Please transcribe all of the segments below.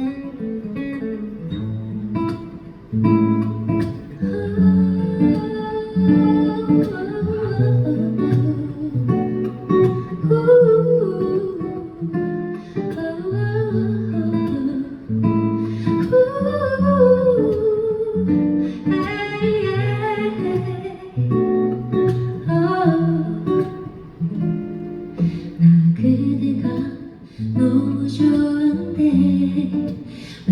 Mm-hmm.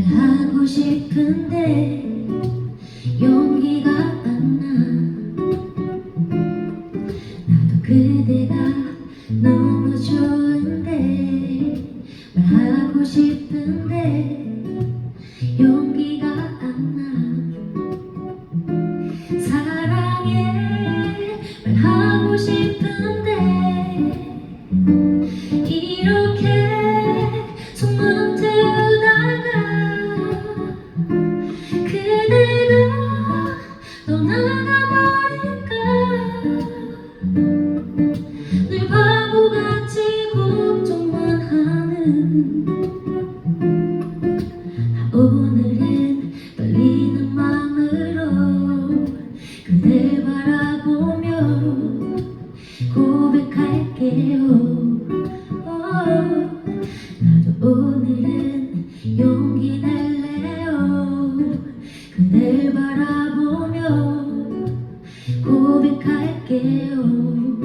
하고 싶은데 용기가 안 나. 나도 그대가 너무 좋은데 말하고 싶은데 용기가 안 나. 사랑해 말하고 싶은데 이렇게 소문 고백할게요. 어, 나도 오늘은 용기 낼래요. 그댈 바라보며 고백할게요